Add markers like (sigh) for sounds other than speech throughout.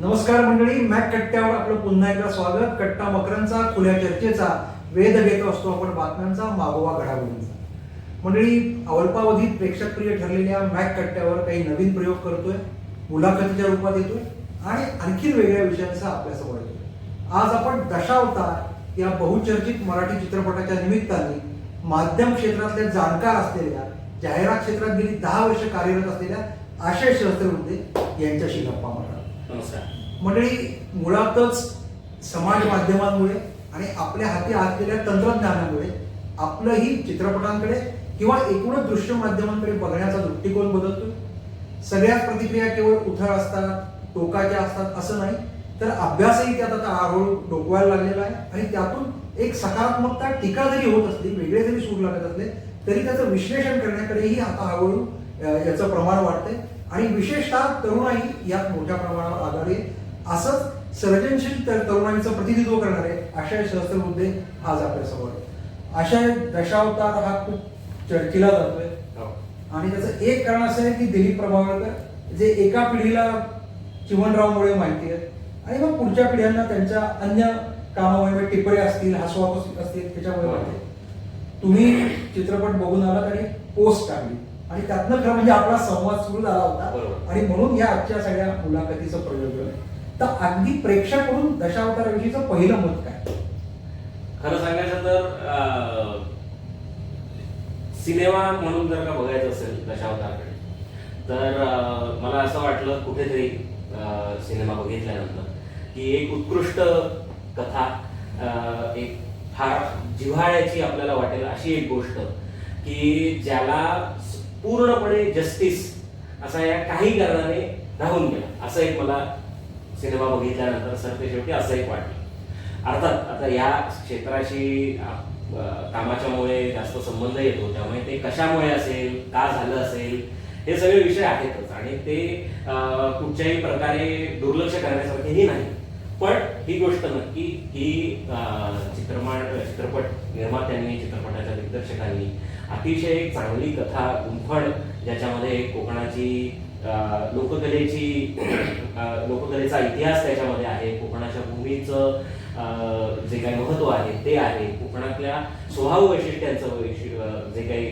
नमस्कार मंडळी मॅक कट्ट्यावर आपलं पुन्हा एकदा स्वागत. कट्टा मकरांचा खुल्या चर्चेचा वेध घेत असतो आपण बातम्यांचा मागोवा घडामोडींचा. मंडळी अल्पावधीत प्रेक्षकप्रिय ठरलेल्या मॅक कट्ट्यावर काही नवीन प्रयोग करतोय मुलाखतीच्या रूपात येतोय आणि आणखी वेगळ्या विषयांचा अभ्यास येतोय. आज आपण दशावतार या बहुचर्चित मराठी चित्रपटाच्या निमित्ताने माध्यम क्षेत्रातल्या जाणकार असलेल्या जाहिरात क्षेत्रात गेली दहा वर्ष कार्यरत असलेल्या आशय सहस्त्रबुद्धे यांच्याशी गप्पा मारणार मंडळी मुळातच समाज माध्यमांमुळे आणि आपल्या हाती असलेल्या तंत्रज्ञानामुळे आपलंही चित्रपटांकडे किंवा एकूणच दृश्य माध्यमांकडे बघण्याचा दृष्टिकोन बदलतो सगळ्याच प्रतिक्रिया केवळ उथळ असतात टोकाच्या असतात असं नाही तर अभ्यासही त्यात आता हळूहळू डोकवायला लागलेला आहे आणि त्यातून एक सकारात्मकता टीका जरी होत असली वेगळे जरी सूर लागत असले तरी त्याचं विश्लेषण करण्याकडेही आता हळूहळू याचं प्रमाण वाढतंय. आणि विशेषतः तरुणाई यात मोठ्या प्रमाणावर आहे. असंच सर्जनशील तर तरुणाईचं प्रतिनिधित्व करणारे आशय सहस्त्रबुद्धे आज आपल्यासमोर आहे आशय दशावतार हा खूप चर्चेला जातोय आणि त्याचं एक कारण असं आहे की दिलीप प्रभावळकर जे एका पिढीला चिमणरावमुळे माहिती आहे आणि मग पुढच्या पिढ्यांना त्यांच्या अन्य कामामुळे टिपरे असतील हसवाप असतील त्याच्यामुळे माहिती. तुम्ही चित्रपट बघून आलात आणि पोस्ट टाकली आणि त्यातनं खरं म्हणजे आपला संवाद सुरू झाला होता. आणि म्हणून या आजच्या सगळ्या मुलाखतीचं प्रयोजन तर अगदी प्रेक्षक म्हणून दशावताराविषयीचं पहिलं मत काय? खरं सांगायचं तर सिनेमा म्हणून जर का बघायचं असेल दशावतारकडे तर मला असं वाटलं कुठेतरी सिनेमा बघितल्यानंतर की एक उत्कृष्ट कथा अं, एक फार जिव्हाळ्याची आपल्याला वाटेल अशी एक गोष्ट की ज्याला पूर्णपणे जस्टिस असा या काही कारणाने राहून गेला. असं एक मला सिनेमा बघितल्यानंतर सरते शेवटी असं एक वाटलं. अर्थात आता या क्षेत्राशी कामाच्यामुळे जास्त संबंध येतो त्यामुळे ते कशामुळे असेल का झालं असेल हे सगळे विषय आहेतच. आणि ते कुठच्याही प्रकारे दुर्लक्ष करण्यासारखेही नाही. पण ही गोष्ट नक्की की अ, चित्रपट निर्मात्यांनी चित्रपटाच्या दिग्दर्शकांनी अतिशय एक चांगली कथा गुंफण ज्याच्यामध्ये कोकणाची लोककलेची लोककलेचा इतिहास त्याच्यामध्ये आहे. कोकणाच्या भूमीचं जे काही महत्त्व आहे ते आहे. कोकणातल्या स्वभाव वैशिष्ट्यांचं वैशिष्ट्य जे काही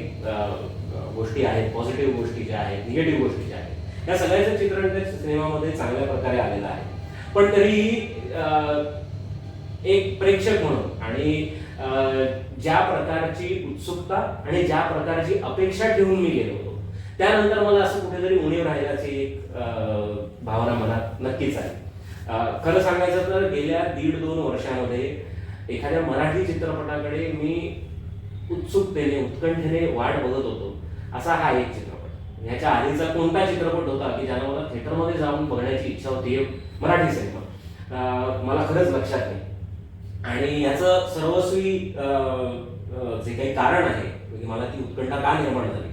गोष्टी आहेत पॉझिटिव्ह गोष्टी ज्या आहेत निगेटिव्ह गोष्टी ज्या आहेत या सगळ्याचं चित्रण त्या सिनेमामध्ये चांगल्या प्रकारे आलेलं आहे. पण तरीही एक प्रेक्षक म्हणून आणि ज्या प्रकारची उत्सुकता आणि ज्या प्रकारची अपेक्षा ठेवून मी गेलो होतो. त्यानंतर मला असं कुठेतरी उणीव राहिल्याची एक भावना मनात नक्कीच आहे खरं सांगायचं तर गेल्या दीड दोन वर्षामध्ये एखाद्या मराठी चित्रपटाकडे मी उत्सुकतेने उत्कंठेने वाट बघत होतो. असा हा एक चित्रपट. ह्याच्या आधीचा कोणता चित्रपट होता की ज्याला मला थिएटरमध्ये जाऊन बघण्याची इच्छा होती हे मराठी सिनेमा. मला खरंच लक्षात नाही. आणि याचं सर्वस्वी जे काही कारण आहे म्हणजे मला ती उत्कंठा का निर्माण झाली?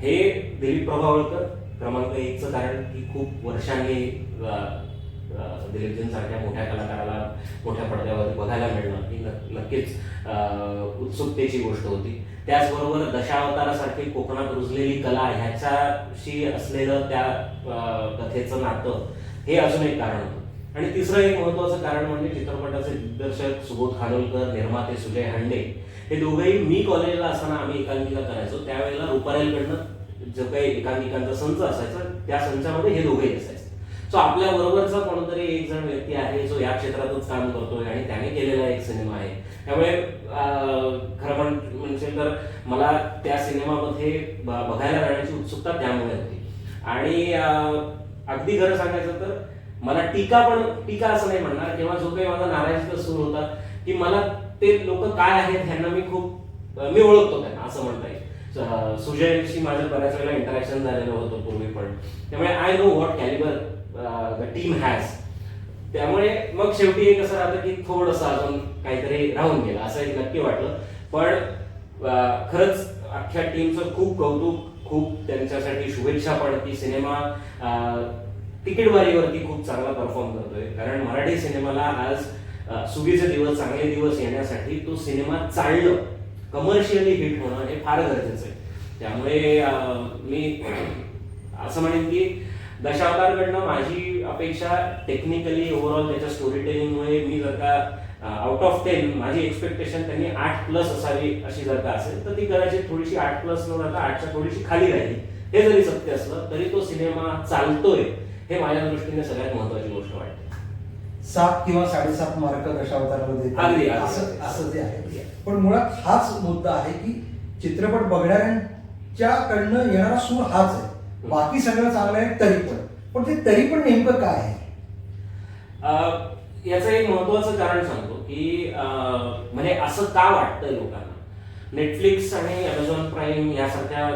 हे दिलीप प्रभावळकर क्रमांक एकचं कारण की खूप वर्षांनी दिलीपजींसारख्या मोठ्या कलाकाराला मोठ्या पडद्यावर बघायला मिळणं ही नक्कीच उत्सुकतेची गोष्ट होती. त्याचबरोबर दशावतारासारखी कोकणात रुजलेली कला ह्याच्याशी असलेलं त्या कथेचं नातं हे अजून एक कारण होतं. आणि तिसरं एक महत्वाचं कारण म्हणजे चित्रपटाचे दिग्दर्शक सुबोध खानोलकर निर्माते सुजय हांडे हे दोघेही मी कॉलेजला असताना आम्ही एकांकिका करायचो. त्यावेळेला रुपारेलकडनं जो काही एकांकिकांचा संच असायचा त्या संचामध्ये हे दोघेही असायचे. सो आपल्या बरोबरचा कोणतरी एक जण व्यक्ती आहे जो या क्षेत्रातच काम करतोय आणि त्याने केलेला एक सिनेमा आहे. त्यामुळे खरं म्हण म्हणजे तर मला त्या सिनेमामध्ये बघायला जाण्याची उत्सुकता त्यामुळे होती. आणि अगदी खरं सांगायचं तर मला टीका पण टीका असं नाही म्हणणार. किंवा जो काही माझा नाराजीचा सूर होता की मला ते लोक काय आहेत ह्यांना मी खूप मी ओळखतो त्यांना असं म्हणता येईल. सुजयशी माझं बऱ्याच वेळेला इंटरॅक्शन झालेलं होतं पूर्वी पण. त्यामुळे I know what calibre the team has त्यामुळे मग शेवटी एक असं राहतं की थोडंसं अजून काहीतरी राहून गेलं असं एक नक्की वाटलं. पण uh, खरंच अख्ख्या टीमचं खूप कौतुक खूप त्यांच्यासाठी शुभेच्छा पण. की सिनेमा uh, तिकीट तिकीटवारीवरती खूप चांगला परफॉर्म करतोय. कारण मराठी सिनेमाला आज सुगीचे दिवस चांगले दिवस येण्यासाठी तो सिनेमा चालणं कमर्शियली हिट होणं हे फार गरजेचं आहे. त्यामुळे मी (clears throat) असं म्हणेन की दशावतारकडनं माझी अपेक्षा टेक्निकली ओव्हरऑल त्याच्या स्टोरी टेलिंगमुळे मी जर का आउट ऑफ टेन माझी एक्सपेक्टेशन त्यांनी आठ प्लस असावी अशी जर का असेल तर ती कदाचित थोडीशी आठ प्लस न जाता आठच्या थोडीशी खाली राहिली. हे जरी सत्य असलं तरी तो सिनेमा चालतोय. हे माझ्या दृष्टीने सगळ्यात महत्वाची गोष्ट वाटते. सात किंवा साडेसात मार्क अगदी. असं असं ते आहे. पण मुळात हाच मुद्दा आहे की चित्रपट बघणाऱ्यांच्या कडनं येणारा सूर हाच आहे. बाकी सगळं चांगलं आहे तरी पण. पण ते तरी पण नेमकं काय आहे? याचं एक महत्वाचं कारण सांगतो की म्हणजे असं का वाटतंय लोकांना? नेटफ्लिक्स आणि अमेझॉन प्राईम यासारख्या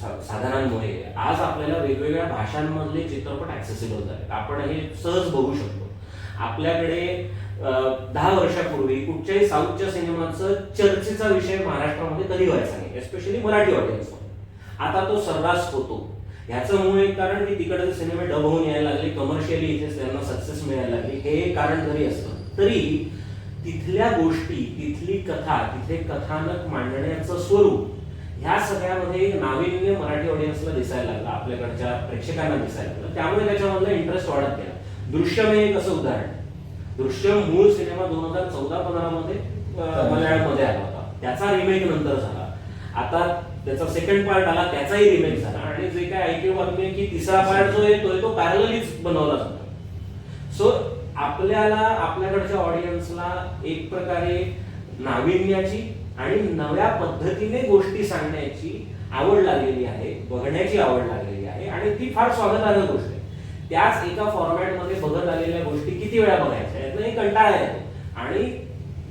साधनांमुळे आज आपल्याला वेगवेगळ्या भाषांमधले चित्रपट ॲक्सेसिबल होत आपण हे सहज बघू शकतो. आपल्याकडे दहा वर्षापूर्वी कुठच्याही साऊथच्या सिनेमाचं चर्चेचा विषय महाराष्ट्रामध्ये कधी व्हायचा नाही एस्पेशली मराठी ऑडियन्स आता तो सर्रास होतो. ह्याचं मूळ एक कारण की तिकडचे सिनेमे डब होऊन यायला लागले कमर्शियली इथे त्यांना सक्सेस मिळायला लागली. हे एक कारण जरी असतं तरी तिथल्या गोष्टी तिथली कथा तिथे कथानक मांडण्याचं स्वरूप ह्या सगळ्यामध्ये नाविन्य मराठी ऑडियन्सला दिसायला लागलं आपल्याकडच्या प्रेक्षकांना दिसायला लागलं. त्यामुळे त्याच्यामधला इंटरेस्ट वाढत गेला. दृश्यम हे एक असं उदाहरण. दृश्यम मूळ सिनेमा दोन हजार चौदा पंधरा मध्ये मल्याळमध्ये आला होता. त्याचा रिमेक नंतर झाला. आता त्याचा सेकंड पार्ट आला त्याचाही रिमेक झाला. आणि जे काय ऐकू बातमी आहे की तिसरा पार्ट जो येतोय तो पॅरललीच बनवला जातो. सो आपल्याला आपल्याकडच्या ऑडियन्सला एक प्रकारे नाविन्याची आणि नव्या पद्धतीने गोष्टी सांगण्याची आवड लागलेली आहे बघण्याची आवड लागलेली आहे आणि ती फार स्वागतार्ह गोष्ट आहे. त्याच एका फॉर्मॅटमध्ये बघत आलेल्या गोष्टी किती वेळा बघायच्या यातनं हे कंटाळा येतो. आणि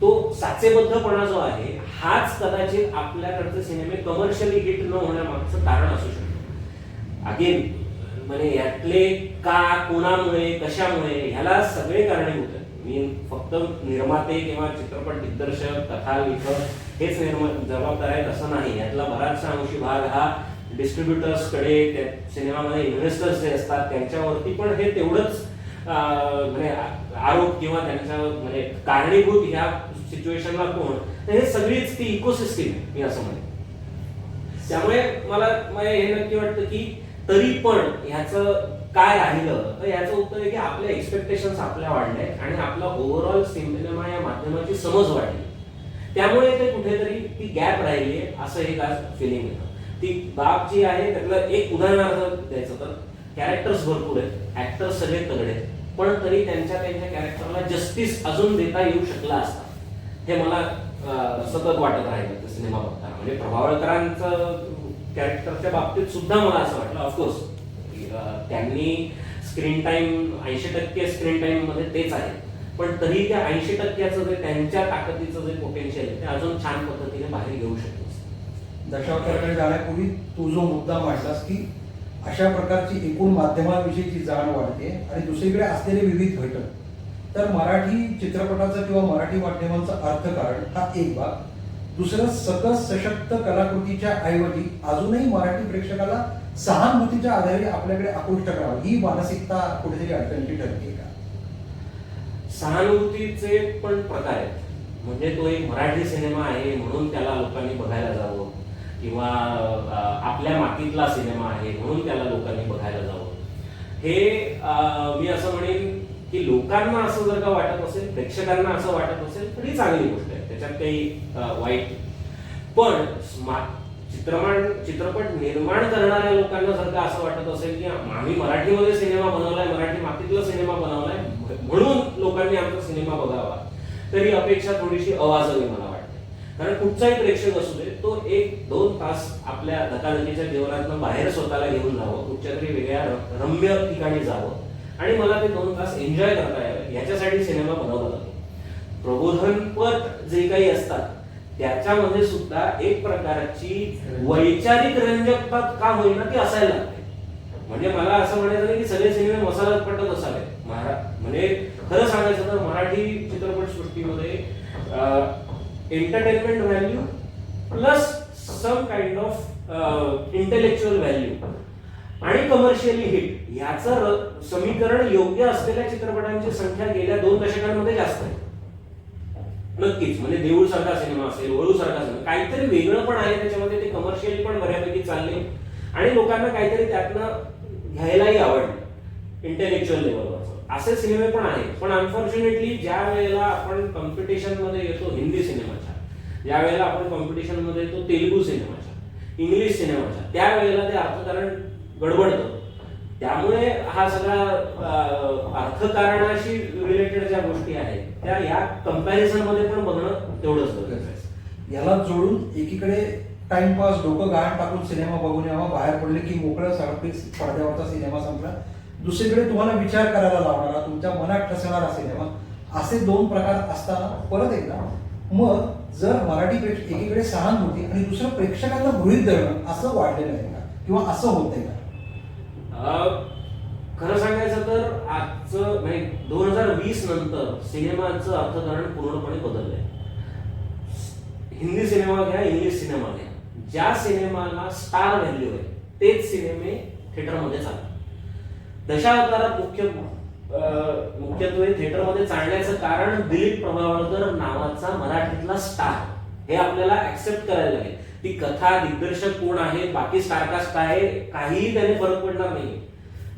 तो साचेबद्धपणा जो आहे हाच कदाचित आपल्याकडचे सिनेमे कमर्शियली हिट न होण्यामागचं कारण असू शकतो. अगेन म्हणजे यातले का कोणामुळे कशामुळे ह्याला सगळे कारणीभूत मी फक्त निर्माते किंवा चित्रपट दिग्दर्शक कथा लेखक हेच निर्मा जबाबदार आहेत असं नाही. यातला बराचसा अंशी भाग हा डिस्ट्रीब्युटर्सकडे त्या सिनेमामध्ये इन्व्हेस्टर्स जे असतात त्यांच्यावरती पण हे तेवढंच म्हणजे आरोप किंवा त्यांच्या म्हणजे कारणीभूत ह्या सिच्युएशनला कोण? तर हे सगळीच ती इकोसिस्टीम आहे मी असं म्हणेन. त्यामुळे मला मला हे नक्की वाटतं की तरी पण ह्याचं काय राहिलं? तर याचं उत्तर आहे की आपल्या एक्सपेक्टेशन्स आपल्या वाढले आणि आपला ओव्हरऑल सिनेमा या माध्यमाची समज वाढली. त्यामुळे ते कुठेतरी ती गॅप राहिली असं एक आज फिलिंग येतं. ती बाब जी आहे त्यातलं एक उदाहरणार्थ द्यायचं तर कॅरेक्टर्स भरपूर आहेत ऍक्टर्स सगळे तगडे आहेत पण तरी त्यांच्या त्यांच्या कॅरेक्टरला जस्टिस अजून देता येऊ शकला असता. हे मला सतत वाटत राहिलं ते सिनेमा बघताना. म्हणजे प्रभावळकरांचं कॅरेक्टरच्या बाबतीत सुद्धा मला असं वाटलं ऑफकोर्स त्यांनी स्क्रीन टाइम ऐंशी टक्के स्क्रीन टाईममध्ये तेच आहे. पण तरी त्या ऐंशी टक्क्याचं जे त्यांच्या ताकदीचं जे पोटेन्शियल आहे ते अजून छान पद्धतीने बाहेर घेऊ शकतो. दशावताराकडे जाण्यापूर्वी तू जो मुद्दा मांडलास की अशा प्रकारची एकूण माध्यमांविषयीची जाण वाढते आणि दुसरीकडे असलेले विविध घटक. तर मराठी चित्रपटाचा किंवा मराठी माध्यमांचा अर्थकारण हा एक भाग. दुसरं सकस सशक्त कलाकृतीच्या ऐवजी अजूनही मराठी प्रेक्षकाला सहानुभूतीच्या आधारे आपल्याकडे आकृष्ट करावं. ही मानसिकता कुठेतरी अडचणीची ठरते का? सहानुभूतीचे पण प्रकार आहेत. म्हणजे तो एक मराठी सिनेमा आहे म्हणून त्याला लोकांनी बघायला जावं. किंवा आपल्या मातीतला सिनेमा आहे म्हणून त्याला लोकांनी बघायला जावं. हे मी असं म्हणेन की लोकांना असं जर का वाटत असेल प्रेक्षकांना असं वाटत असेल तर ही चांगली गोष्ट आहे. त्याच्यात काही वाईट पण स्मा- चित्रपट निर्माण करणाऱ्या लोकांना जर का असं वाटत असेल की आम्ही मराठीमध्ये सिनेमा बनवलाय मराठी मातीतला सिनेमा बनवलाय म्हणून लोकांनी आमचा सिनेमा बघावा तरी अपेक्षा थोडीशी अवाजवी मला वाटते. कारण कुठचाही प्रेक्षक असू दे तो एक दोन तास आपल्या धकाधकीच्या जीवनातनं बाहेर स्वतःला घेऊन जावं कुठच्या तरी वेगळ्या रम्य ठिकाणी जावं. आणि मला ते दोन तास एन्जॉय करता यावे याच्यासाठी सिनेमा बनवला जातो. प्रबोधनपर जे काही असतात त्याच्यामध्ये सुद्धा एक प्रकारची वैचारिक रंजकता का होईना ती असायला लागते. म्हणजे मला असं म्हणायचं की सगळे सिनेमे मसाला पटत असावे म्हणजे खरं सांगायचं तर मराठी चित्रपट सृष्टीमध्ये entertainment value plus some kind of intellectual value आणि कमर्शियली हिट याचं र- समीकरण योग्य असलेल्या चित्रपटांची संख्या गेल्या दोन दशकांमध्ये जास्त आहे. नक्कीच. म्हणजे देऊळ सारखा सिनेमा असेल वळू सारखा सिनेमा काहीतरी वेगळं पण आहे त्याच्यामध्ये ते कमर्शियल पण बऱ्यापैकी चालले. आणि लोकांना काहीतरी त्यातनं घ्यायलाही आवडलं. इंटेलेक्च्युअल लेवलवर असे सिनेमे पण आहेत. पण अनफॉर्च्युनेटली ज्या वेळेला आपण कॉम्पिटिशनमध्ये येतो हिंदी सिनेमाच्या ज्या वेळेला आपण कॉम्पिटिशनमध्ये येतो तेलुगू सिनेमाच्या इंग्लिश सिनेमाच्या त्यावेळेला ते अर्थकारण गडबडतं. त्यामुळे हा सगळा अर्थकारणाशी रिलेटेड ज्या गोष्टी आहेत त्या या कंपॅरिझनमध्ये पण बघणं तेवढंच गरजेचं आहे. याला जोडून एकीकडे टाइमपास डोकं गहाण टाकून सिनेमा बघून यावा बाहेर पडले की मोकळं सारखीच पडद्यावरचा सिनेमा संपला. दुसरीकडे तुम्हाला विचार करायला लावणारा तुमच्या मनात ठसणारा सिनेमा असे दोन प्रकार असताना परत एकदा मग जर मराठी प्रेक्ष एकीकडे सहानुभूती आणि दुसरं प्रेक्षकांना गृहित धरणं असं वाढलेलं आहे का? किंवा असं होतंय का? खरं सांगायचं तर आजचं म्हणजे दोन हजार वीस नंतर सिनेमाचं अर्थकारण पूर्णपणे बदललंय. हिंदी सिनेमा घ्या इंग्लिश सिनेमा घ्या. ज्या सिनेमाला स्टार व्हॅल्यू आहे तेच सिनेमे थिएटरमध्ये चालतात. दशावतारात मुख्य मुख्यत्वे थिएटरमध्ये चालण्याचं कारण दिलीप प्रभावळकर नावाचा मराठीतला स्टार. हे आपल्याला ऍक्सेप्ट करायला लागेल. ती कथा दिग्दर्शक कोण आहे बाकी स्टारकास्ट काय आहे, काहीही त्याने फरक पडणार नाही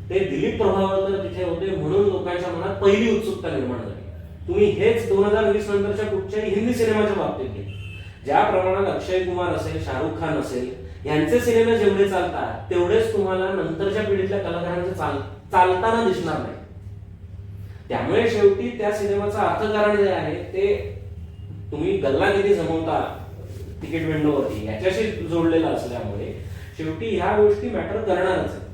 ते दिलीप प्रभावळकर तिथे होते म्हणून लोकांच्या मनात पहिली उत्सुकता निर्माण झाली. तुम्ही हेच दोन हजार वीस नंतरच्या कुठच्याही हिंदी सिनेमाच्या बाबतीत घे ज्या प्रमाणात अक्षय कुमार असेल शाहरुख खान असेल यांचे सिनेमे जेवढे चालतात तेवढेच तुम्हाला नंतरच्या पिढीतल्या कलाकारांचे चाल चालताना दिसणार नाही. त्यामुळे शेवटी त्या सिनेमाचं अर्थकारण जे आहे ते तुम्ही गल्ला किती जमवता तिकीट विंडोवरती याच्याशी जोडलेला असल्यामुळे शेवटी ह्या गोष्टी मॅटर करणारच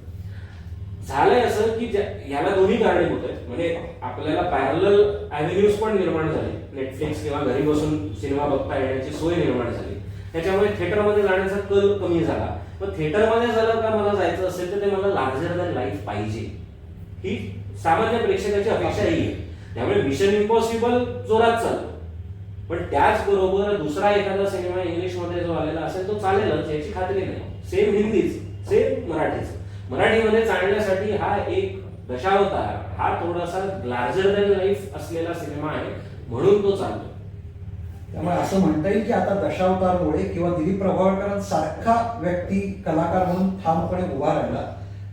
झालंय असं की याला दोन्ही कारणीभूत आहेत. म्हणजे आपल्याला पॅरल अव्हेन्यूज पण निर्माण झाले. नेटफ्लिक्स किंवा घरी बसून सिनेमा बघता येण्याची सोय निर्माण झाली. त्याच्यामुळे थिएटरमध्ये जाण्याचा कल कमी झाला. पण थिएटरमध्ये झालं का मला जायचं असेल तर ते मला लार्जर दॅन लाईफ पाहिजे. ही सामान्य प्रेक्षकाची अपेक्षा ही आहे. त्यामुळे मिशन इम्पॉसिबल जोरात चालतो. पण त्याचबरोबर दुसरा एखादा सिनेमा इंग्लिशमध्ये जो आलेला असेल तो चालेलच याची खात्री नाही. सेम हिंदीच सेम मराठीच. मराठीमध्ये चालण्यासाठी हा एक दशावतार हा थोडासा लार्जर दॅन लाईफ असलेला सिनेमा आहे म्हणून तो चालतो त्यामुळे असं म्हणता येईल की आता दशावतारमुळे किंवा दिलीप प्रभावळकरांसारखा व्यक्ती कलाकार म्हणून ठामपणे उभा राहिला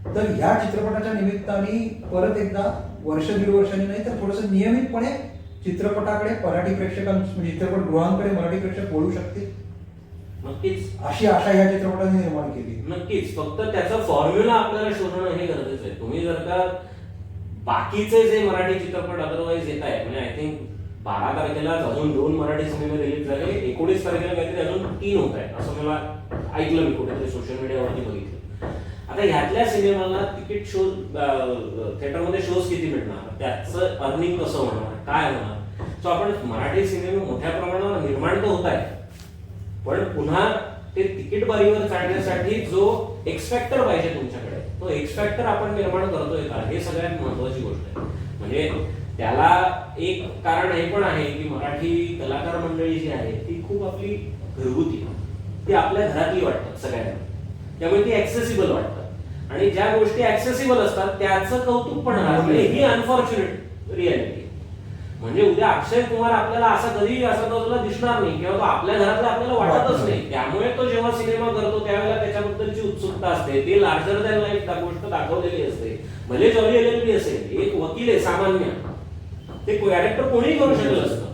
तर ह्या चित्रपटाच्या निमित्ताने परत एकदा वर्ष दीड वर्षांनी नाही तर थोडस नियमितपणे चित्रपटाकडे मराठी प्रेक्षकां म्हणजे चित्रपटगृहांकडे मराठी प्रेक्षक वळू शकतील? नक्कीच. अशी आशा ह्या चित्रपटाने निर्माण केली. नक्कीच. फक्त त्याचा फॉर्म्युला आपल्याला शोधणं हे गरजेचं आहे. तुम्ही जर का बाकीचे जे मराठी चित्रपट अदरवाईज येत आहेत म्हणजे आय थिंक बारा तारखेला अजून दोन मराठी सिनेमे रिलीज झाले. एकोणीस तारखेला काहीतरी अजून तीन होत आहेत. असं मला ऐकलं मी कुठेतरी सोशल मीडियावरती बघितलं. आता ह्यातल्या सिनेमाला तिकीट शो थिएटरमध्ये शोज किती मिळणार? त्याचं अर्निंग कसं होणार? काय होणार? सो आपण मराठी सिनेमे मोठ्या प्रमाणावर निर्माण तर होत आहे पण पुन्हा ते तिकीट बारीवर काढण्यासाठी जो एक्सपेक्टर पाहिजे तुमच्याकडे तो एक्सपेक्टर आपण निर्माण करतोय का? हे सगळ्यात महत्वाची गोष्ट आहे. म्हणजे त्याला एक कारण हे पण आहे की मराठी कलाकार मंडळी जी आहे ती खूप आपली घरगुती ती आपल्या घरातली वाटतात सगळ्यांना. त्यामुळे ती ऍक्सेसिबल वाटतात. आणि ज्या गोष्टी ऍक्सेसिबल असतात त्याचं कौतुक पण राहत. ही अनफॉर्च्युनेट रियालिटी म्हणजे उद्या अक्षय कुमार आपल्याला असा कधी असा बाजूला दिसणार नाही किंवा तो आपल्या घरातला आपल्याला वाटतच नाही. त्यामुळे तो जेव्हा सिनेमा करतो त्यावेळेला त्याच्याबद्दलची उत्सुकता असते. ती लार्जर दॅन लाईफ गोष्ट दाखवलेली असते. भले जॉली एल असेल एक वकील आहे सामान्य. ते कॅरेक्टर कोणीही करू शकलं असतं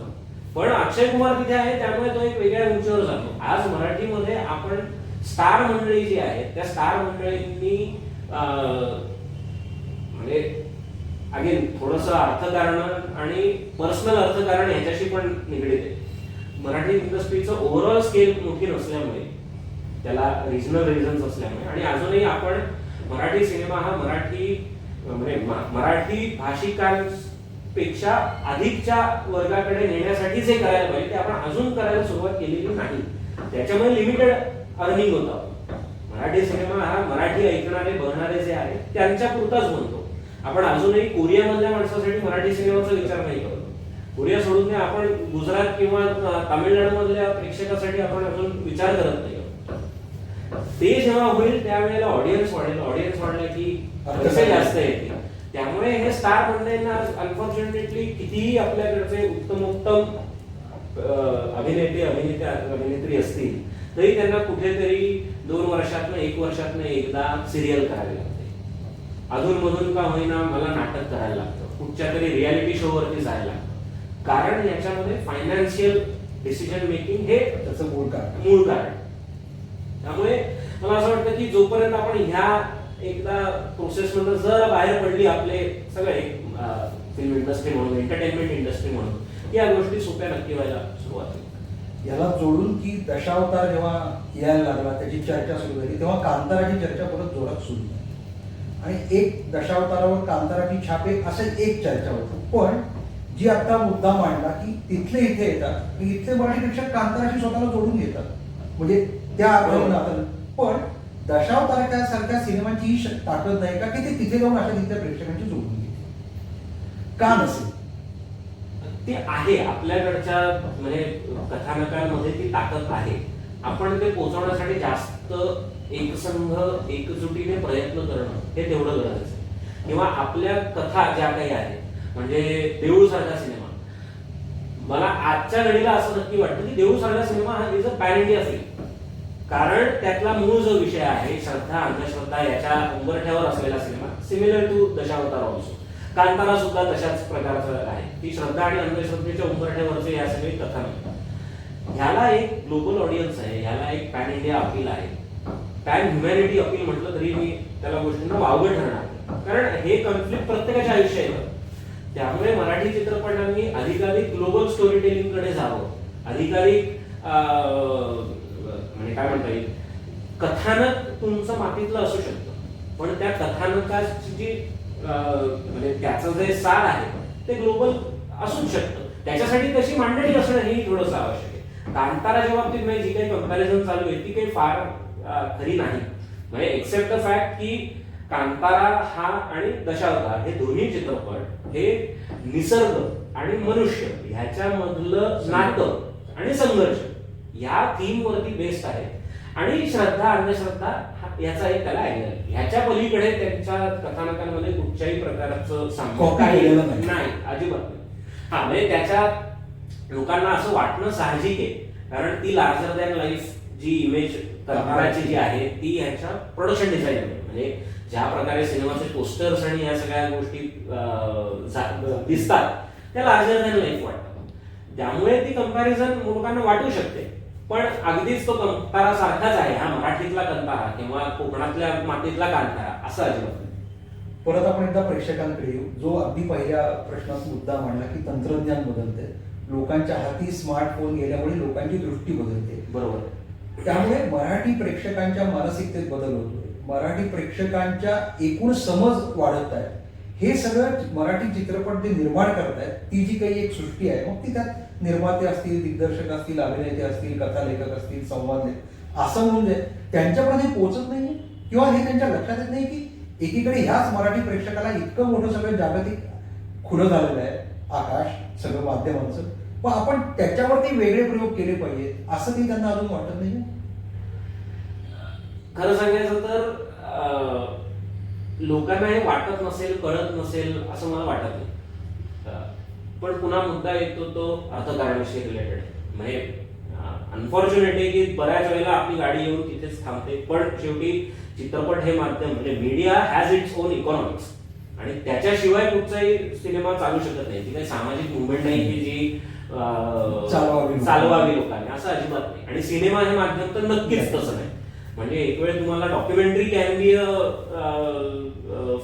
पण अक्षय कुमार तिथे आहे त्यामुळे तो एक वेगळ्या उंचीवर जातो. आज मराठीमध्ये आपण स्टार मंडळी जी आहेत त्या स्टार मंडळींनी म्हणजे अगेन थोडस अर्थकारण आणि पर्सनल अर्थकारण याच्याशी पण निगडीत आहे. मराठी इंडस्ट्रीचं ओव्हरऑल स्केल मोठी नसल्यामुळे त्याला रिजनल रिझन्स असल्यामुळे आणि अजूनही आपण मराठी सिनेमा हा मराठी म्हणजे मराठी भाषिकांपेक्षा अधिकच्या वर्गाकडे नेण्यासाठी जे करायला पाहिजे ते आपण अजून करायला सुरुवात केलेली नाही. त्याच्यामुळे लिमिटेड अर्निंग होतं. मराठी सिनेमा हा मराठी ऐकणारे बघणारे जे आहेत त्यांच्या पुरताच म्हणतो आपण अजूनही कोरियामधल्या माणसासाठी मराठी सिनेमाचा विचार नाही करतो. कोरिया सोडून आपण गुजरात किंवा तामिळनाडू मधल्या प्रेक्षकासाठी आपण अजून विचार करत नाही. ते जेव्हा होईल त्यावेळेला ऑडियन्स वाढेल. ऑडियन्स वाढला की पैसे जास्त येतील. त्यामुळे हे स्टार मंडळींना अनफॉर्च्युनेटली कितीही आपल्याकडचे उत्तम उत्तम अभिनेते अभिनेते अभिनेत्री असतील तरी त्यांना कुठेतरी दोन वर्षातनं एक वर्षातनं एकदा सिरियल करावी लागते. अधूनमधून का होईना मला नाटक करायला लागतं. कुठच्या तरी रियालिटी शो वरती जायला लागतं. कारण याच्यामध्ये फायनान्शियल डिसिजन मेकिंग हे त्याचं मूळ कारण. मूळ कारण. त्यामुळे मला असं वाटतं की जोपर्यंत आपण ह्या एकदा प्रोसेस मधून जर बाहेर पडली आपले सगळे फिल्म इंडस्ट्री म्हणून एंटरटेनमेंट इंडस्ट्री म्हणून या गोष्टी सोप्या नक्की व्हायला सुरुवात होईल. याला जोडून की दशावतार जेव्हा यायला लागला त्याची चर्चा सुरू झाली तेव्हा कांताराची चर्चा परत जोरात सुरू झाली. आणि एक दशावतारावर कांताराची छापे असं एक चर्चा होती. पण जी आता मुद्दा मांडला की तिथले इथे येतात इथले मराठीपेक्षा कांताराशी स्वतःला जोडून घेतात. म्हणजे त्या अर्थाने पण दशावतार सिनेमाची ही ताकद नाही का की ते तिथे जाऊन अशा तिथल्या प्रेक्षकांची जोडून घेते का नसेल? ते आहे आपल्याकडच्या म्हणजे कथानकांमध्ये ती ताकद आहे. आपण ते पोचवण्यासाठी जास्त एकसंघ एकजुटीने प्रयत्न करणं हे तेवढं गरजेचं आहे. किंवा आपल्या कथा ज्या काही आहेत म्हणजे देऊळ सारखा सिनेमा. मला आजच्या घडीला असं नक्की वाटतं की देऊळ सारखा सिनेमा हा is a pan India film कारण त्यातला मूळ जो विषय आहे श्रद्धा अंधश्रद्धा याच्या उंबरठ्यावर असलेला cinema similar to Dashavatar also Kantara सुद्धा तशाच प्रकारचं आहे. ती श्रद्धा आणि अंधश्रद्धेच्या उंबरठ्यावरचे या सगळे कथानक ह्याला एक ग्लोबल ऑडियन्स आहे. ह्याला एक पॅन इंडिया अपील आहे. पॅन ह्युमॅनिटी अपील म्हटलं तरी मी त्याला गोष्टींना वावगं ठरणार कारण हे कॉन्फ्लिक्ट प्रत्येकाच्या आयुष्यात येतं. त्यामुळे मराठी चित्रपटांनी अधिकाधिक ग्लोबल स्टोरी टेलिंगकडे जावं. अधिकाधिक म्हणजे काय म्हणता येईल? कथानक तुमचं मातीतलं असू शकतं. पण त्या कथानकाची जी म्हणजे त्याचं जे सार आहे ते ग्लोबल असूच शकतं. त्याच्यासाठी तशी मांडणी असणं ही थोडंसं आवश्यक आहे. कांताराच्या बाबतीत म्हणजे जी काही कंपॅरिझन चालू आहे ती काही फार खरी नाही. म्हणजे एक्सेप्ट द फॅक्ट की कांतारा हा आणि दशावतार हे दोन्ही चित्रपट हे निसर्ग आणि मनुष्य ह्याच्यामधलं नातं आणि संघर्ष या थीमवरती बेस्ड आहे आणि श्रद्धा अंधश्रद्धा याचा एक त्याला अँगल ह्याच्या पलीकडे त्यांच्या कथानकांमध्ये कुठच्याही प्रकारचं केलेलं नाही. अजिबात नाही. हा म्हणजे त्याच्या लोकांना असं वाटणं साहजिक आहे. कारण ती लार्जर दॅन लाईफ जी इमेज करणाराची जी आहे ती ह्याच्या प्रोडक्शन डिझाईन म्हणजे ज्या प्रकारे सिनेमाचे पोस्टर्स आणि या सगळ्या गोष्टी दिसतात त्या लार्जर दॅन लाईफ वाटतात. त्यामुळे ती कंपॅरिझन लोकांना वाटू शकते. पण अगदीच तो कंतारा सारखाच आहे. हा मराठीतला कंतारा किंवा कोकणातल्या मातीतला कांतारा असं अजिबात. परत आपण एकदा प्रेक्षकांकडे येऊ. जो अगदी पहिल्या प्रश्नात मुद्दा मांडला की तंत्रज्ञान बदलते लोकांच्या हाती स्मार्टफोन गेल्यामुळे लोकांची दृष्टी बदलते. बरोबर. त्यामुळे मराठी प्रेक्षकांच्या मानसिकतेत बदल होतोय. मराठी प्रेक्षकांच्या एकूण समज वाढत आहे हे सगळं मराठी चित्रपट जे निर्माण करतायत ती जी काही एक सृष्टी आहे मग ती त्यात निर्माते असतील दिग्दर्शक असतील अभिनेते असतील कथालेखक असतील संवाद लेखक असं म्हणून त्यांच्यापर्यंत हे पोहोचत नाही किंवा हे त्यांच्या लक्षात येत नाही की एकीकडे ह्याच मराठी प्रेक्षकाला इतकं मोठं सगळं जागतिक खुलं झालेलं आहे. आकाश सगळं माध्यमांचं. पण आपण त्याच्यावरती वेगळे प्रयोग केले पाहिजेत असं काही त्यांना अजून वाटत नाही खरं सांगायचं तर लोकांना हे वाटत नसेल कळत नसेल असं मला वाटत नाही. पण पुन्हा मुद्दा येतो तो अर्थकारणाशी रिलेटेड म्हणजे अनफॉर्च्युनेटली की बऱ्याच वेळेला आपली गाडी येऊन तिथेच थांबते. पण शेवटी चित्रपट हे माध्यम म्हणजे media has its own economics आणि त्याच्याशिवाय कुठचाही सिनेमा चालू शकत नाही. ती काही सामाजिक मुवमेंट नाही की जी. चालवावी लोकांनी. असं अजिबात नाही. आणि सिनेमा हे माध्यम तर नक्कीच तसं नाही. म्हणजे एक वेळ तुम्हाला डॉक्युमेंटरी कॅन बी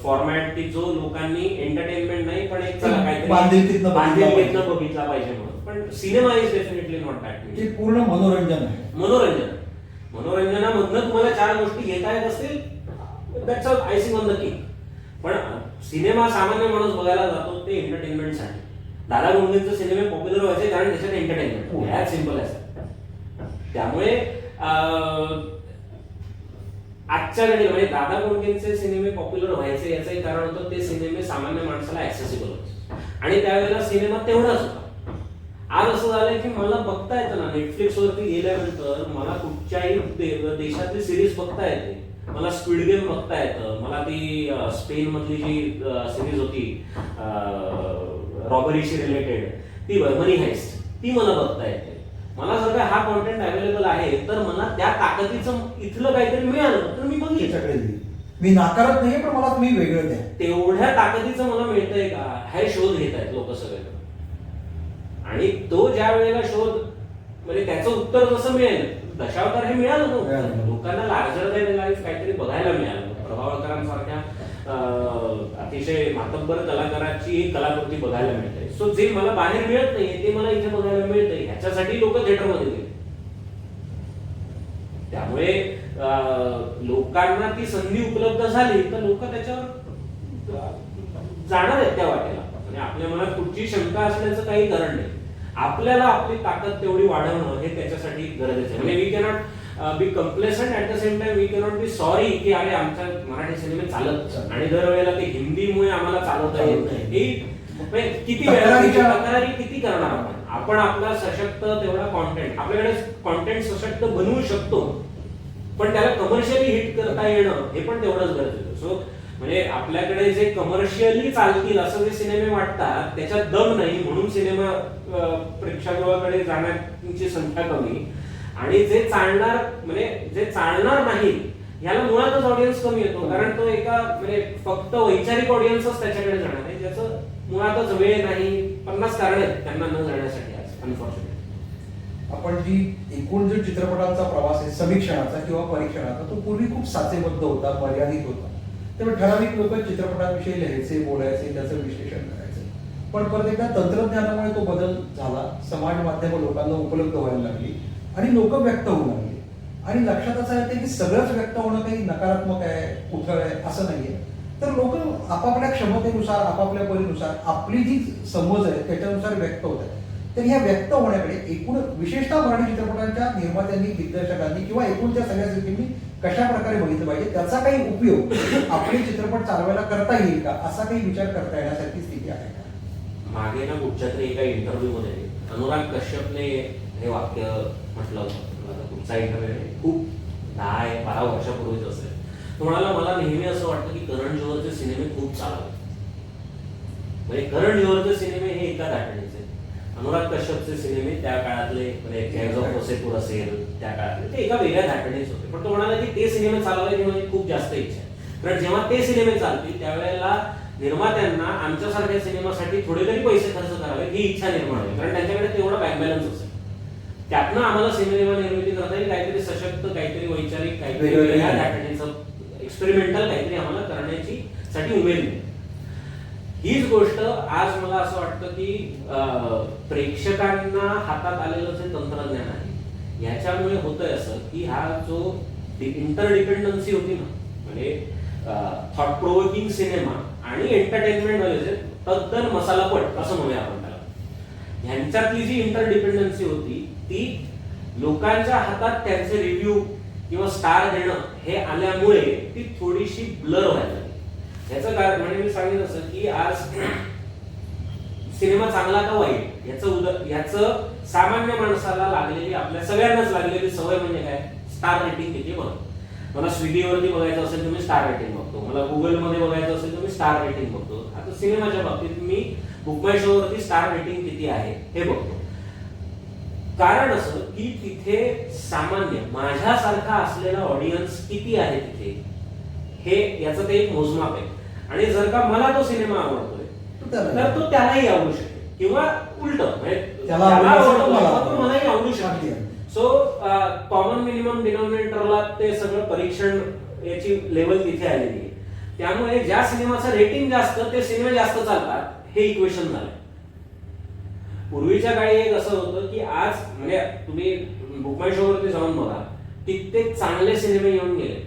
फॉर्मॅट की जो लोकांनी एंटरटेनमेंट नाही पण एक चला काहीतरी बांधिलकीतनं बघितला पाहिजे. म्हणून. पण सिनेमा इज डेफिनेटली नॉट ते दॅट पूर्ण मनोरंजन आहे. मनोरंजन. मनोरंजनामधनं तुम्हाला चार गोष्टी घेता येत असतील that's icing on the cake पण सिनेमा सामान्य माणूस बघायला जातो ते एंटरटेनमेंटसाठी दादा गोंडेंचे सिनेमे पॉप्युलर व्हायचे कारण त्याच्यात. एंटरटेनमेंट सिंपल आहे त्यामुळे अं, आजच्या घडी म्हणजे दादा कोंडकेंचे सिनेमे पॉप्युलर व्हायचे याचंही कारण होतं ते सिनेमे सामान्य माणसाला ऍक्सेसिबल होते. आणि त्यावेळेला सिनेमा तेवढाच होता. आज असं झालंय की मला बघता येतं ना नेटफ्लिक्स वरती गेल्यानंतर मला कुठच्याही देशातली सिरीज बघता येते. मला स्पीड गेम बघता येतं. मला ती स्पेन मधली जी सिरीज होती रॉबरीशी रिलेटेड ती मनी हायस्ट ती मला बघता येते. मला जर का हा कॉन्टेंट अवेलेबल आहे तर मला त्या ताकदीचं इथलं काहीतरी मिळालं तर मी येईल. मी नाकारत नाहीये पण मला तुम्ही वेगळं द्या. तेवढ्या ताकदीचं मला मिळतंय का? हे शोध घेत आहेत लोक सगळे. आणि तो ज्या वेळेला शोध म्हणजे त्याचं उत्तर जसं मिळेल दशावतार हे मिळालं. नव्हतं लोकांना लार्जर दॅन लाईफ काहीतरी बघायला मिळालं. प्रभावळकरांसारख्या अं, अतिशय मातब्बर कलाकाराची एक कलाकृती बघायला मिळते. सो जे मला बाहेर मिळत नाही ते मला इथे बघायला मिळतंय ह्याच्यासाठी लोक थिएटरमध्ये गेले. त्यामुळे अं, लोकांना ती संधी उपलब्ध झाली तर लोक त्याच्यावर जाणार आहेत त्या वाटेला. म्हणजे आपल्या मनात कुठची शंका असण्याचं काही कारण नाही. आपल्याला आपली ताकद तेवढी वाढवणं हे त्याच्यासाठी गरजेचं आहे. म्हणजे we cannot be complacent at the same time we cannot be sorry की अरे आमच्या मराठी सिनेमे चालत. आणि दरवेळेला ते हिंदीमुळे आम्हाला चालवता येत नाही. म्हणजे किती वेळा तक्रारी किती करणार आपण? आपण आपला सशक्त तेवढा कॉन्टेंट आपल्याकडे कॉन्टेंट सशक्त बनवू शकतो. पण त्याला कमर्शियली हिट करता येणं हे पण तेवढंच गरजेचं सो म्हणजे आपल्याकडे जे कमर्शियली चालतील असं जे सिनेमे वाटतात त्याच्यात दम नाही म्हणून सिनेमा प्रेक्षागृहाकडे जाण्याची संख्या कमी. आणि जे चालणार म्हणजे जे चालणार नाही याला मुळातच ऑडियन्स कमी येतो. कारण तो एका म्हणजे फक्त वैचारिक ऑडियन्सच त्याच्याकडे जाणार आहे ज्याचं मुळातच वेळ नाही पन्नास कारण आहेत त्यांना न जाण्यासाठी आज अनफॉर्च्युनेट आपण जी एकूण जो चित्रपटांचा प्रवास आहे समीक्षणाचा किंवा परीक्षणाचा तो पूर्वी खूप साचेबद्ध होता मर्यादित होता. त्यामुळे ठराविक लोक चित्रपटाविषयी लिहायचे बोलायचे त्याचं विश्लेषण करायचे. पण परत एकदा तंत्रज्ञानामुळे तो बदल झाला. समाज माध्यम लोकांना उपलब्ध व्हायला लागली. आणि लोक व्यक्त होऊ लागले. आणि लक्षात असं येते की सगळंच व्यक्त होणं काही नकारात्मक आहे उथळ आहे असं नाहीये. तर लोक आपापल्या क्षमतेनुसार आपापल्या परीनुसार आपली जी समज आहे त्याच्यानुसार व्यक्त होत आहे तर ह्या व्यक्त होण्याकडे एकूण विशेषतः मराठी चित्रपटांच्या निर्मात्यांनी दिग्दर्शकांनी किंवा एकूण त्या सगळ्या स्थितींनी कशा प्रकारे बघितलं पाहिजे त्याचा काही उपयोग आपले चित्रपट चालवायला करता येईल का असा काही विचार करता येण्यासारखी स्थिती आहे. का मागे ना कुठच्या तरी एका इंटरव्ह्यू मध्ये अनुराग कश्यपने हे वाक्य म्हटलं होतं. तुमचा इंटरव्ह्यू खूप दहा एक बारा वर्षापूर्वीच असेल तो म्हणाला मला नेहमी असं वाटतं की करण जोहरचे सिनेमे खूप चालावे म्हणजे करण जोहरचे सिनेमे हे एका दाटणीचे अनुराग कश्यपचे सिनेमे त्या काळातले म्हणजे असेल त्या काळातले ते एका वेगळ्या धाटणीच होते. पण तो म्हणाला की ते सिनेमे चालवायची म्हणजे खूप जास्त इच्छा आहे. कारण जेव्हा ते सिनेमे चालतील त्यावेळेला निर्मात्यांना आमच्यासारख्या सिनेमासाठी थोडे तरी पैसे खर्च करावे ही इच्छा निर्माण होईल कारण त्यांच्याकडे तेवढा बँक बॅलन्स असेल. त्यातनं आम्हाला सिनेमा निर्मिती करता येईल काहीतरी सशक्त काहीतरी वैचारिक काहीतरी वेगळ्या एक्सपेरिमेंटल काहीतरी आम्हाला करण्याची साठी उमेद मिळेल हीच गोष्ट आज मला असं वाटतं की प्रेक्षकांना हातात आलेलं जे तंत्रज्ञान आहे याच्यामुळे होतंय असं की हा जो इंटरडिपेंडन्सी होती ना म्हणजे थॉट प्रोवोकिंग सिनेमा आणि एंटरटेनमेंट वाले जे तद्दन मसालापट असं म्हणूया आपण त्याला. ह्यांच्यातली जी इंटरडिपेंडन्सी होती ती लोकांच्या हातात त्यांचे रिव्ह्यू किंवा स्टार देणं हे आल्यामुळे ती थोडीशी ब्लर व्हायला लागली. याचं कारण म्हणजे मी सांगितलं असं की आज (clears throat) सिनेमा चांगला का वाईट? याचं उद याचं सामान्य माणसाला लागलेली आपल्या सगळ्यांनाच लागलेली सवय म्हणजे काय? स्टार रेटिंग किती बघ. मला स्विगीवरती बघायचं असेल तर मी स्टार रेटिंग बघतो. मला गुगलमध्ये बघायचं असेल तर मी स्टार रेटिंग बघतो. आता सिनेमाच्या बाबतीत मी बुकमाय शोवरती शो वरती स्टार रेटिंग किती आहे हे बघतो. कारण असं की तिथे सामान्य माझ्यासारखा असलेला ऑडियन्स किती आहे तिथे? हे याचं ते एक मोजमाप आहे. आणि जर का मला तो सिनेमा आवडतोय तर तो त्यालाही आवडू शकेल. किंवा उलट म्हणजे त्याला आवडतो मलाही आवडू शकेल. अगदी. सो कॉमन मिनिमम डिनॉमिनेटरला ते सगळं परीक्षण याची लेवल तिथे आलेली आहे. त्यामुळे ज्या सिनेमाचं रेटिंग जास्त ते सिनेमे जास्त चालतात हे इक्वेशन झालंय. पूर्वीच्या काळी एक असं होतं की आज म्हणजे तुम्ही बुकमाय शो वरती जाऊन बघा कित्येक चांगले सिनेमे येऊन गेले.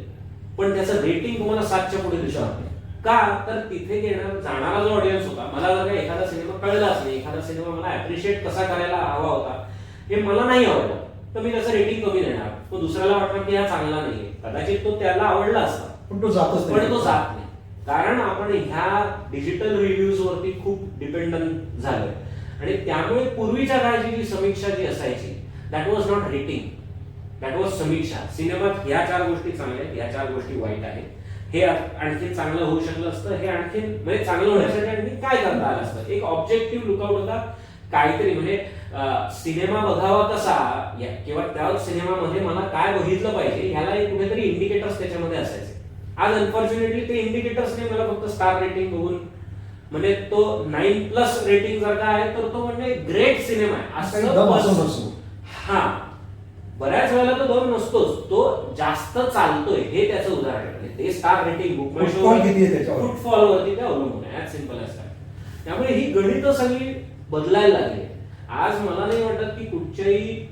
पण त्याचं रेटिंग तुम्हाला सातच्या पुढे नाही का? तर तिथे येणार जाणारा जो ऑडियन्स होता मला जर एखादा सिनेमा कळलाच नाही एखादा सिनेमा मला अप्रिशिएट कसा करायला हवा होता हे मला नाही आवडला तर मी त्याचं रेटिंग कमी देणार. तो दुसऱ्याला वाटणार की हा चांगला नाहीये. कदाचित तो त्याला आवडला असता. पण तो जातच पण तो जात नाही. कारण आपण ह्या डिजिटल रिव्ह्यूज वरती खूप डिपेंडंट झालोय. आणि त्यामुळे पूर्वीच्या काळाची जी समीक्षा जी असायची that was not rating that was समीक्षा. सिनेमात ह्या चार गोष्टी चांगल्या आहेत ह्या चार गोष्टी वाईट आहेत. हे आणखी चांगलं होऊ शकलं असतं हे आणखी म्हणजे चांगलं होण्यासाठी आणखी काय करता आलं असतं? एक ऑब्जेक्टिव्ह लुकआउट होता. काहीतरी म्हणजे सिनेमा बघावा कसा या- किंवा त्या सिनेमामध्ये मला काय बघितलं पाहिजे ह्याला एक कुठेतरी इंडिकेटर्स त्याच्यामध्ये असायचे. आज अनफॉर्च्युनेटली ते इंडिकेटर्सने मला फक्त स्टार रेटिंग बघून म्हणजे तो नाईन प्लस रेटिंग जर का आहे तर तो म्हणजे ग्रेट सिनेमा आहे. असो. हा. बऱ्याच वेळेला तो दम नसतोच. तो जास्त चालतोय हे त्याचं उदाहरण आहे. म्हणजे ते स्टार रेटिंग बुक? फुटफॉल वरती ते अवलंबून आहे? ऍज सिंपल एज त्यामुळे ही गणित सगळी बदलायला लागली. आज मला नाही वाटत की कुठच्याही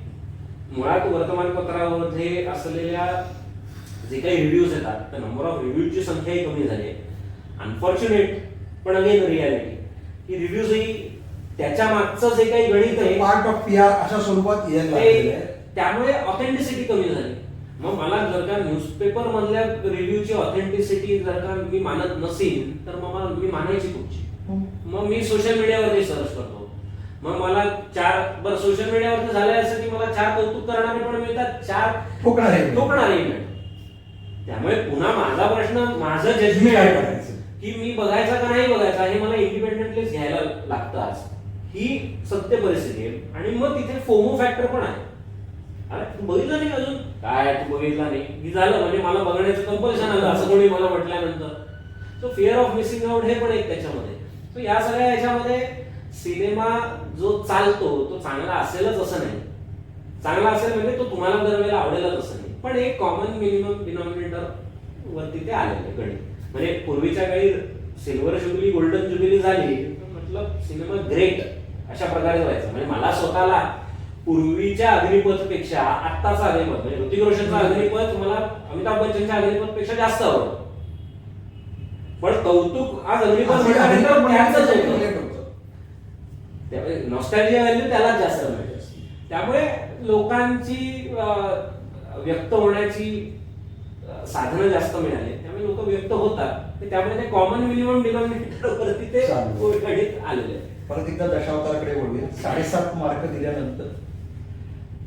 मुळात वर्तमानपत्रामध्ये असलेल्या जे काही रिव्ह्यूज येतात त्या नंबर ऑफ रिव्ह्यूजची संख्याही कमी झाली आहे. अनफॉर्च्युनेट पण अगेन रियालिटी की रिव्ह्यूजही त्याच्या मागचं जे काही गणित आहे पार्ट ऑफ पी आर अशा स्वरूपात यायला लागलेलं आहे. ते त्यामुळे ऑथेंटिसिटी कमी झाली. मग मला जर का न्यूजपेपर मधल्या रिव्ह्यूची ऑथेंटिसिटी जर का मी मानत नसेल तर मग मला मी मानायची कुठची? मग मी सोशल मीडियावरती सर्च करतो. मग मला चार बरं सोशल मीडियावरती झालंय असं की मला चार कौतुक करणारे पण मिळतात चार ठोकणारे मिळतात त्यामुळे पुन्हा माझा प्रश्न माझं मी जजमेंट काय आहे करायचं? की मी बघायचा का नाही बघायचा हे मला इंडिपेंडेंटली घ्यायला लागतं आज. ही सत्य परिस्थिती आहे. आणि मग तिथे फोमो फॅक्टर पण आहे. अरे तू बघितलं नाही अजून? काय तू बघितला नाही. मी झालं म्हणजे मला बघण्याचं कंपल्शन आलं असं कोणी मला म्हटल्यानंतर. So fear of missing out हे पण एक त्याच्यामध्ये. सो या सगळ्या याच्यामध्ये सिनेमा जो चालतो तो चांगला असेलच असं नाही. चांगला असेल म्हणजे तो तुम्हाला दरवेळेला आवडेलच असं नाही. पण एक कॉमन मिनिमम डिनॉमिनेटर वरती ते आलेलं गणित. म्हणजे पूर्वीच्या काही सिल्वर जुबिली गोल्डन जुबिली झाली म्हटलं सिनेमा ग्रेट अशा प्रकारे व्हायचं. म्हणजे मला स्वतःला पूर्वीच्या अग्निपथपेक्षा आत्ताचा अग्निपथ म्हणजे ऋतिक रोशनचा अग्निपथ मला अमिताभ बच्चनच्या अग्निपथपेक्षा जास्त आवडतो. पण कौतुक आज अग्निपथ. त्यामुळे नॉस्टॅल्जिया व्हॅल्यू त्यालाच जास्त मिळते. त्यामुळे लोकांची व्यक्त होण्याची साधनं जास्त मिळाली. लोक व्यक्त होतात त्यामुळे ते कॉमन मिनिमम डिनॉमिनेटर वरती ते. गणित आलेले. परत एकदा दशावताराकडे वळूया. साडेसात मार्क दिल्यानंतर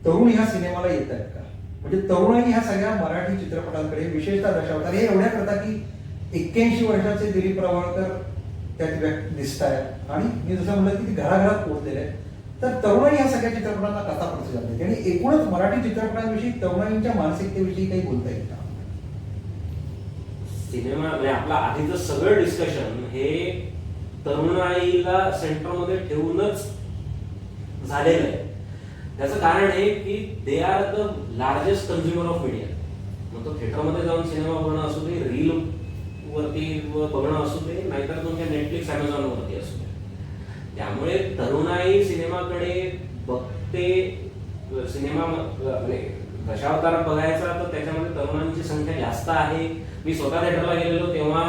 तरुण ह्या सिनेमाला येत आहेत का? म्हणजे तरुणाई ह्या सगळ्या मराठी चित्रपटांकडे विशेषतः दशावतार हे एवढ्या करता की एक्क्याऐंशी वर्षाचे दिलीप प्रभावळकर त्यात व्यक्त दिसत आहेत. आणि मी जसं म्हणलं की घराघरात पोहोचलेले आहेत. तर तरुणाई ह्या सगळ्या चित्रपटांना कसा प्रतिसाद देते आणि एकूणच मराठी चित्रपटांविषयी तरुणाईंच्या मानसिकतेविषयी काही बोलता येईल का? सिनेमा म्हणजे आपलं आधीचं सगळं डिस्कशन हे तरुणाईला सेंटरमध्ये ठेवूनच झालेलं आहे. त्याचं कारण हे की they are the largest consumer of media मग तो थिएटरमध्ये जाऊन सिनेमा बघणं असू दे रील वरती व बघणं असू दे नाहीतर तुमच्या नेटफ्लिक्स अमेझॉन वरती असू दे. त्यामुळे तरुणाई सिनेमाकडे बघते सिनेमा म्हणजे दशावतार बघायचा तर त्याच्यामध्ये तरुणांची संख्या जास्त आहे. मी स्वतः थिएटरला गेलेलो तेव्हा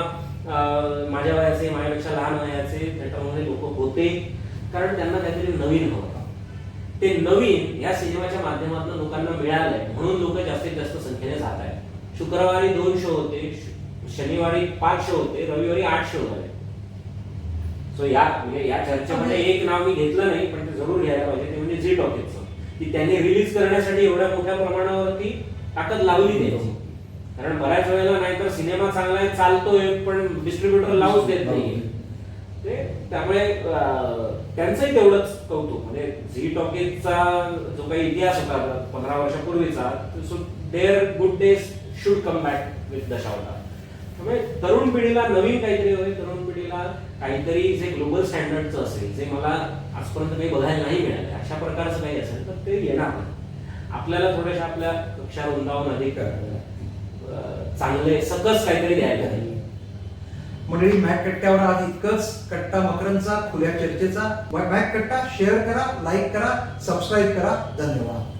माझ्या वयाचे माझ्यापेक्षा लहान वयाचे थिएटरमध्ये लोक होते. कारण त्यांना काहीतरी नवीन हवं ते नवीन या सिनेमाच्या माध्यमातून लोकांना मिळालंय. म्हणून लोक जास्तीत जास्त संख्येने जात आहेत शुक्रवारी दोन शो होते शनिवारी पाच शो होते रविवारी आठ शो झाले. सो या म्हणजे या चर्चेमध्ये एक नाव मी घेतलं नाही पण ते जरूर घ्यायला पाहिजे. ते म्हणजे झी टॉकीजचं की त्यांनी रिलीज करण्यासाठी एवढ्या मोठ्या प्रमाणावरती ताकद लावली द्यायची कारण बऱ्याच वेळेला नाहीतर सिनेमा चांगला आहे चालतोय पण डिस्ट्रीब्युटर लावूच देत नाही ते त्यामुळे त्यांचंही तेवढंच कौतुक. म्हणजे झी टॉकीजचा जो काही इतिहास होता पंधरा वर्षापूर्वीचा so there good days should come back with Dashavatar त्यामुळे तरुण पिढीला नवीन काहीतरी हवे तरुण पिढीला काहीतरी जे ग्लोबल स्टँडर्डचं असेल जे मला आजपर्यंत काही बघायला नाही मिळालं अशा प्रकारचं काही असेल तर ते येणार. आपल्याला थोड्याशा आपल्या कक्षा रुंदावून अधिक चांगले सकस काहीतरी द्यायला लागेल मंडळी मॅक कट्ट्यावर आज इतकंच कट्टा मकरंचा खुल्या चर्चेचा. मॅक कट्टा शेअर करा लाईक करा सबस्क्राईब करा. धन्यवाद.